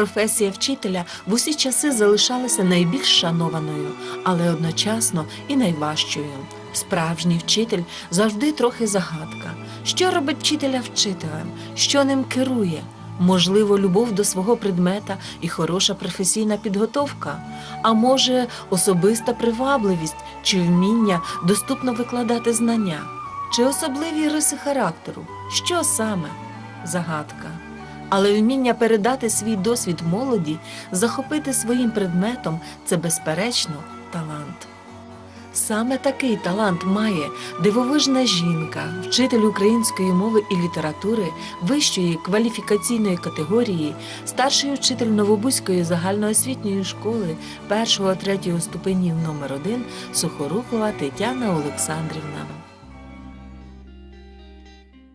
Професія вчителя в усі часи залишалася найбільш шанованою, але одночасно і найважчою. Справжній вчитель завжди трохи загадка. Що робить вчителя вчителем? Що ним керує? Можливо, любов до свого предмета і хороша професійна підготовка, а може, особиста привабливість чи вміння доступно викладати знання, чи особливі риси характеру. Що саме? Загадка. Але вміння передати свій досвід молоді, захопити своїм предметом це безперечно талант. Саме такий талант має дивовижна жінка, вчитель української мови і літератури вищої кваліфікаційної категорії, старший учитель Новобузької загальноосвітньої школи 1-3 ступенів номер 1 Сухорукова Тетяна Олександрівна.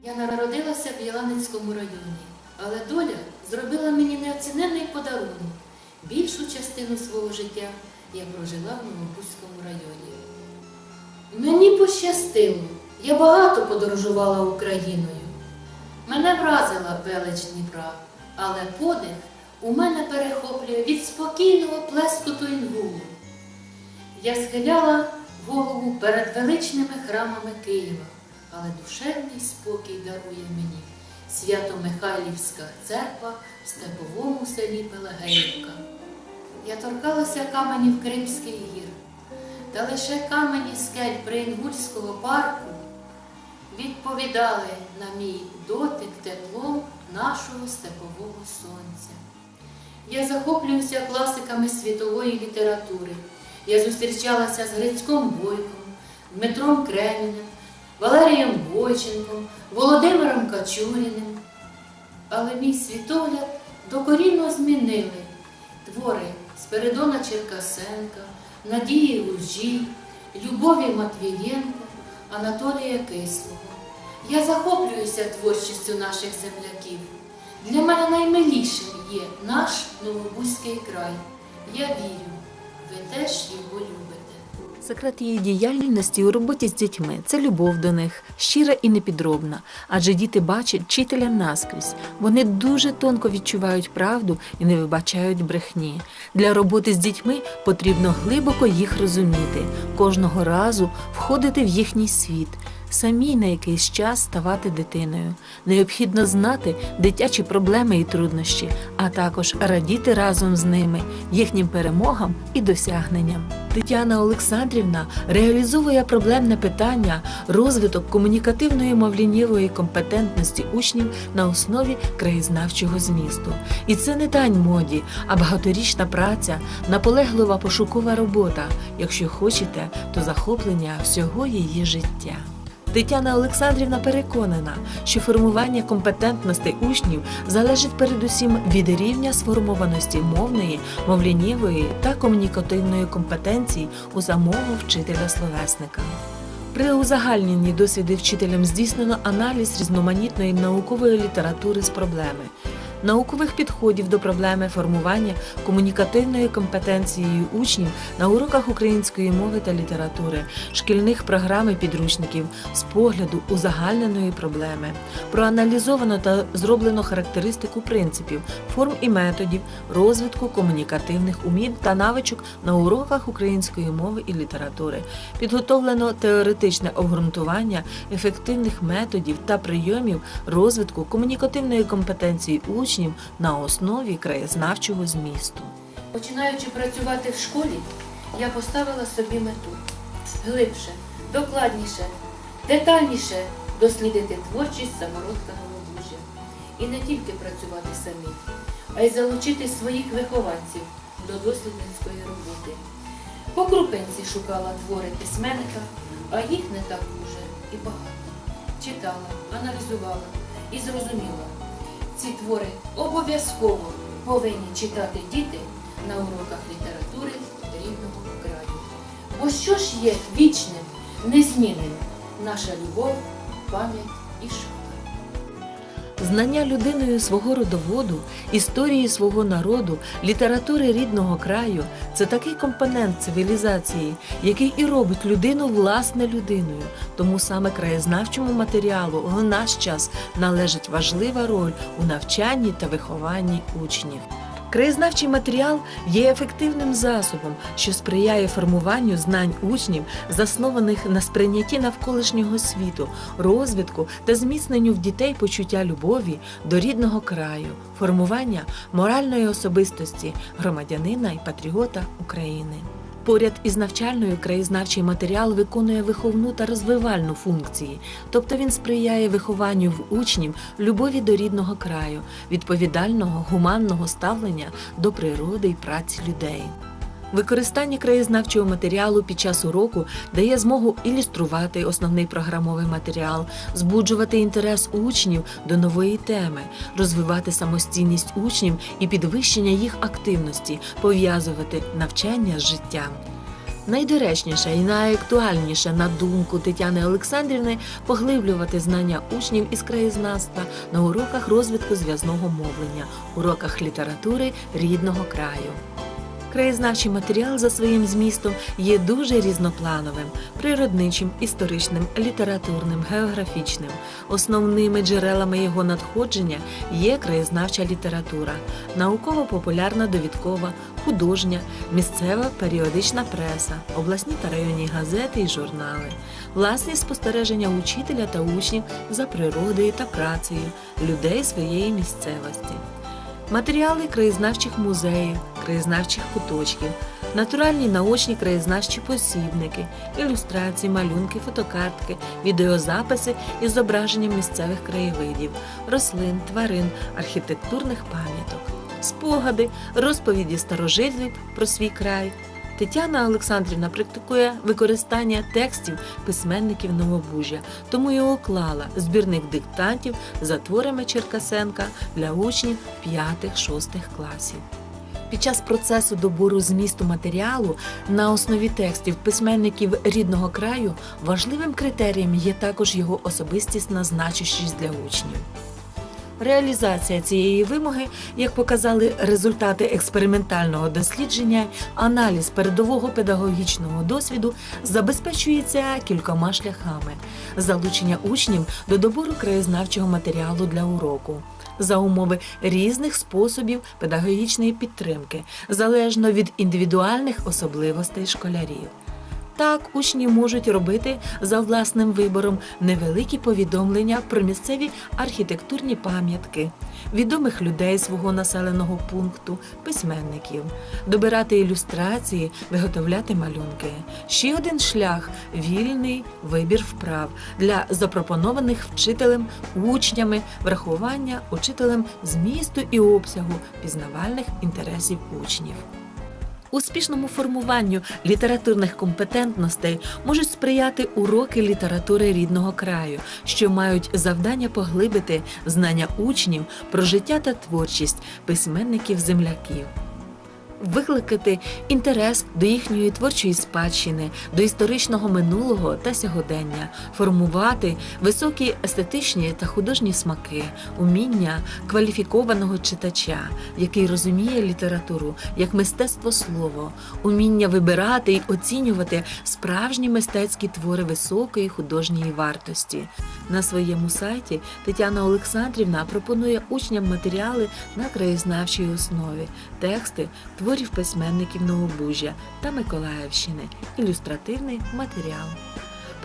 Я народилася в Яланицькому районі, але доля зробила мені неоціненний подарунок. Більшу частину свого життя я прожила в Новобузькому районі. Мені пощастило, я багато подорожувала Україною. Мене вразила велич Дніпра, але подих у мене перехоплює від спокійного плескоту інгулу. Я схиляла голову перед величними храмами Києва, але душевний спокій дарує мені Свято-Михайлівська церква в степовому селі Пелагеївка. Я торкалася каменів Кримських гір, та лише камені скель Приінгульського парку відповідали на мій дотик теплом нашого степового сонця. Я захоплююся класиками світової літератури. Я зустрічалася з Грицьком Бойком, Дмитром Кремінем, Валерієм Бойченком, Володимиром Качуріним. Але мій світогляд докорінно змінили твори Спиридона Черкасенка, Надії Лужі, Любові Матвієнко, Анатолія Кислого. Я захоплююся творчістю наших земляків. Для мене наймилішим є наш Новобузький край. Я вірю, ви теж його любите. Секрет її діяльності у роботі з дітьми це любов до них, щира і непідробна. Адже діти бачать вчителя наскрізь. Вони дуже тонко відчувають правду і не вибачають брехні. Для роботи з дітьми потрібно глибоко їх розуміти, кожного разу входити в їхній світ. Самій на якийсь час ставати дитиною. Необхідно знати дитячі проблеми і труднощі, а також радіти разом з ними, їхнім перемогам і досягненням. Тетяна Олександрівна реалізовує проблемне питання розвиток комунікативної мовлінєвої компетентності учнів на основі краєзнавчого змісту. І це не дань моді, а багаторічна праця, наполеглива пошукова робота. Якщо хочете, то захоплення всього її життя. Тетяна Олександрівна переконана, що формування компетентностей учнів залежить передусім від рівня сформованості мовної, мовлянєвої та комунікативної компетенції у самого вчителя-словесника. При узагальненні досвіди вчителям здійснено аналіз різноманітної наукової літератури з проблеми, наукових підходів до проблеми формування комунікативної компетенції учнів на уроках української мови та літератури, шкільних програм і підручників з погляду узагальненої проблеми. Проаналізовано та зроблено характеристику принципів, форм і методів розвитку комунікативних умінь та навичок на уроках української мови і літератури. Підготовлено теоретичне обґрунтування ефективних методів та прийомів розвитку комунікативної компетенції учнів на основі краєзнавчого змісту. Починаючи працювати в школі, я поставила собі мету глибше, докладніше, детальніше дослідити творчість самородка Голобужя. І не тільки працювати самі, а й залучити своїх вихованців до дослідницької роботи. По крупинці шукала твори письменника, а їх не так уже і багато. Читала, аналізувала і зрозуміла, ці твори обов'язково повинні читати діти на уроках літератури рідного краю. Бо що ж є вічним, незмінним наша любов, пам'ять і шана? Знання людиною свого родоводу, історії свого народу, літератури рідного краю це такий компонент цивілізації, який і робить людину власне людиною. Тому саме краєзнавчому матеріалу в наш час належить важлива роль у навчанні та вихованні учнів. Краєзнавчий матеріал є ефективним засобом, що сприяє формуванню знань учнів, заснованих на сприйнятті навколишнього світу, розвитку та зміцненню в дітей почуття любові до рідного краю, формування моральної особистості громадянина і патріота України. Поряд із навчальною краєзнавчий матеріал виконує виховну та розвивальну функції, тобто він сприяє вихованню в учнів любові до рідного краю, відповідального гуманного ставлення до природи і праці людей. Використання краєзнавчого матеріалу під час уроку дає змогу ілюструвати основний програмовий матеріал, збуджувати інтерес учнів до нової теми, розвивати самостійність учнів і підвищення їх активності, пов'язувати навчання з життям. Найдоречніше і найактуальніше, на думку Тетяни Олександрівни, поглиблювати знання учнів із краєзнавства на уроках розвитку зв'язного мовлення, уроках літератури рідного краю. Краєзнавчий матеріал за своїм змістом є дуже різноплановим, природничим, історичним, літературним, географічним. Основними джерелами його надходження є краєзнавча література, науково-популярна довідкова, художня, місцева періодична преса, обласні та районні газети і журнали, власні спостереження учителя та учнів за природою та працею людей своєї місцевості. Матеріали краєзнавчих музеїв, краєзнавчих куточків, натуральні наочні краєзнавчі посібники, ілюстрації, малюнки, фотокартки, відеозаписи із зображенням місцевих краєвидів, рослин, тварин, архітектурних пам'яток, спогади, розповіді старожилів про свій край. Тетяна Олександрівна практикує використання текстів письменників Новобужжя, тому і уклала збірник диктантів за творами Черкасенка для учнів 5-6 класів. Під час процесу добору змісту матеріалу на основі текстів письменників рідного краю важливим критерієм є також його особистісна значущість для учнів. Реалізація цієї вимоги, як показали результати експериментального дослідження, аналіз передового педагогічного досвіду забезпечується кількома шляхами: залучення учнів до добору краєзнавчого матеріалу для уроку. За умови різних способів педагогічної підтримки, залежно від індивідуальних особливостей школярів. Так, учні можуть робити за власним вибором невеликі повідомлення про місцеві архітектурні пам'ятки, відомих людей свого населеного пункту, письменників, добирати ілюстрації, виготовляти малюнки. Ще один шлях вільний вибір вправ для запропонованих вчителем, учнями, врахування учителем змісту і обсягу пізнавальних інтересів учнів. Успішному формуванню літературних компетентностей можуть сприяти уроки літератури рідного краю, що мають завдання поглибити знання учнів про життя та творчість письменників-земляків. Викликати інтерес до їхньої творчої спадщини, до історичного минулого та сьогодення, формувати високі естетичні та художні смаки, уміння кваліфікованого читача, який розуміє літературу як мистецтво слово, уміння вибирати і оцінювати справжні мистецькі твори високої художньої вартості. На своєму сайті Тетяна Олександрівна пропонує учням матеріали на краєзнавчій основі, тексти творів письменників Новобужжя та Миколаївщини, ілюстративний матеріал.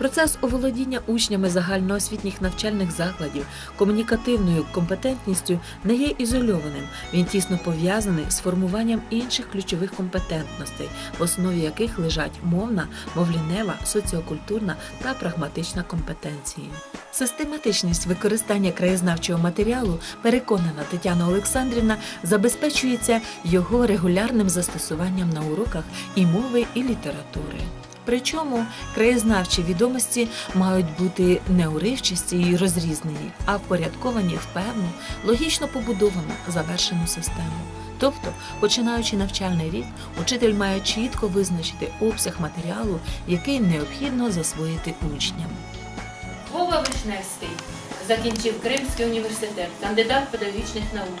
Процес оволодіння учнями загальноосвітніх навчальних закладів комунікативною компетентністю не є ізольованим. Він тісно пов'язаний з формуванням інших ключових компетентностей, в основі яких лежать мовна, мовлінева, соціокультурна та прагматична компетенції. Систематичність використання краєзнавчого матеріалу, переконана Тетяна Олександрівна, забезпечується його регулярним застосуванням на уроках і мови, і літератури. Причому краєзнавчі відомості мають бути не уривчасті і розрізнені, а впорядковані в певну, логічно побудовану, завершену систему. Тобто, починаючи навчальний рік, учитель має чітко визначити обсяг матеріалу, який необхідно засвоїти учням. Вова Вишневський закінчив Кримський університет, кандидат педагогічних наук,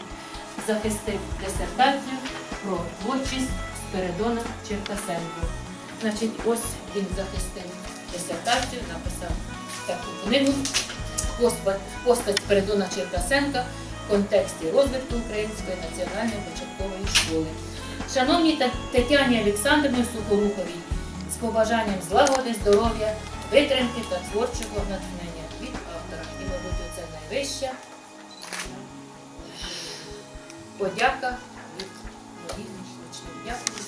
захистив дисертацію про творчість Спиридона Черкасенко. Значить, ось він захистив дисертацію, написав таку книгу «Постать- Спиридона Черкасенка, контексті розвитку української національної початкової школи. Шановній Тетяні Олександрівні Сухоруховій, з побажанням злагоди, здоров'я, витримки та творчого натхнення від автора. І, мабуть, це найвища подяка від моїх учнів. Дякую.